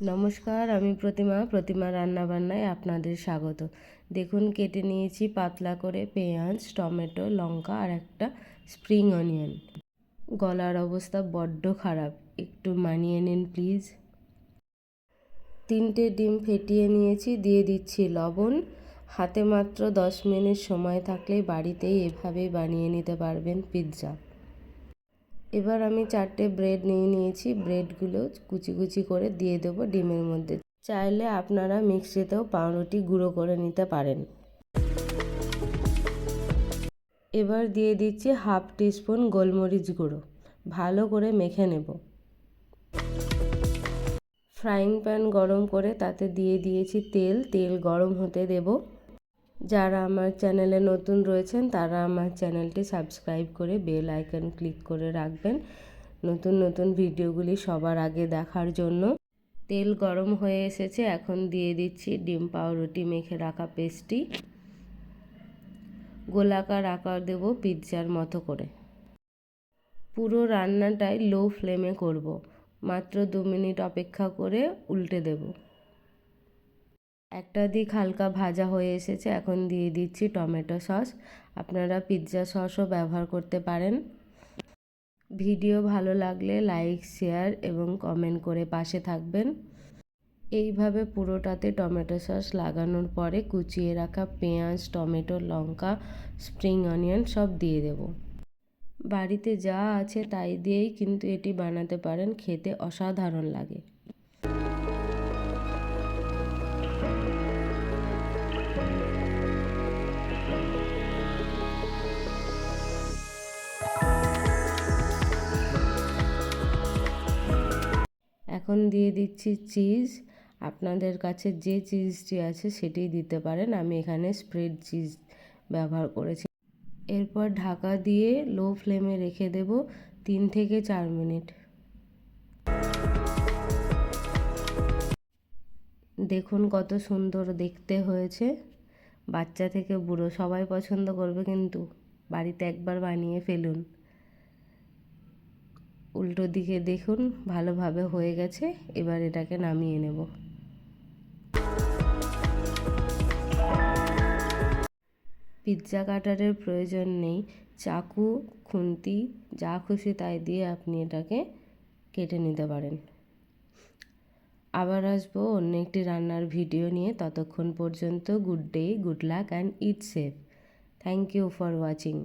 নমস্কার, আমি প্রতিমা প্রতিমা রান্নাবান্নায় আপনাদের স্বাগত। দেখুন, কেটে নিয়েছি পাতলা করে পেঁয়াজ, টমেটো, লঙ্কা আর একটা স্প্রিং অনিয়ন। গলার অবস্থা বড্ড খারাপ, একটু মানিয়ে নিন প্লিজ। তিনটে ডিম ফেটিয়ে নিয়েছি, দিয়ে দিচ্ছি লবণ। হাতে মাত্র দশ মিনিট সময় থাকলে বাড়িতেই এভাবেই বানিয়ে নিতে পারবেন পিৎজা। এবার আমি চারটে ব্রেড নিয়ে নিয়েছি। ব্রেডগুলো কুচি কুচি করে দিয়ে দেবো ডিমের মধ্যে। চাইলে আপনারা মিক্সিতেও পাউরুটি গুঁড়ো করে নিতে পারেন। এবার দিয়ে দিচ্ছি হাফ টিস্পুন গোলমরিচ গুঁড়ো। ভালো করে মেখে নেব। ফ্রাইং প্যান গরম করে তাতে দিয়ে দিয়েছি তেল। তেল গরম হতে দেব। যারা আমার চ্যানেলে নতুন রয়েছেন, তারা আমার চ্যানেলটি সাবস্ক্রাইব করে বেল আইকন ক্লিক করে রাখবেন। নতুন নতুন ভিডিওগুলি সবার আগে দেখার জন্য। তেল গরম হয়ে এসেছে, এখন দিয়ে দিচ্ছি ডিম পাউরুটি, মেখে রাখা পেস্টটি। গোলাকার আকার দেব পিৎজার মতো করে। পুরো রান্নাটাই লো ফ্লেমে করব। মাত্র দু মিনিট অপেক্ষা করে উল্টে দেব। একটা দিক হালকা ভাজা হয়ে এসেছে, এখন দিয়ে দিচ্ছি টমেটো সস। আপনারা পিৎজা সসও ব্যবহার করতে পারেন। ভিডিও ভালো লাগলে লাইক, শেয়ার এবং কমেন্ট করে পাশে থাকবেন। এইভাবে পুরোটাতে টমেটো সস লাগানোর পরে কুচিয়ে রাখা পেঁয়াজ, টমেটো, লঙ্কা, স্প্রিং অনিয়ন সব দিয়ে দেব। বাড়িতে যা আছে তাই দিয়েই কিন্তু এটি বানাতে পারেন, খেতে অসাধারণ লাগে। এখন দিয়ে দিচ্ছি চিজ। আপনাদের কাছে যে চিজটি আছে সেটি দিতে পারেন। আমি এখানে স্প্রেড চিজ ব্যবহার করেছি। এরপর ঢাকা দিয়ে লো ফ্লেমে রেখে দেব তিন থেকে চার মিনিট। দেখুন কত সুন্দর দেখতে হয়েছে। বাচ্চা থেকে বুড়ো সবাই পছন্দ করবে কিন্তু বাড়িতে একবার বানিয়ে ফেলুন। উল্টো দিকে দেখুন, ভালোভাবে হয়ে গেছে, এবার এটাকে নামিয়ে নেব। পিৎজা কাটারের প্রয়োজন নেই। চাকু, খুন্তি, যা খুশি তাই দিয়ে আপনি এটাকে কেটে নিতে পারেন। আবার আসব অন্য একটি রান্নার ভিডিও নিয়ে। ততক্ষণ পর্যন্ত good day, good luck, and eat safe. Thank you for watching.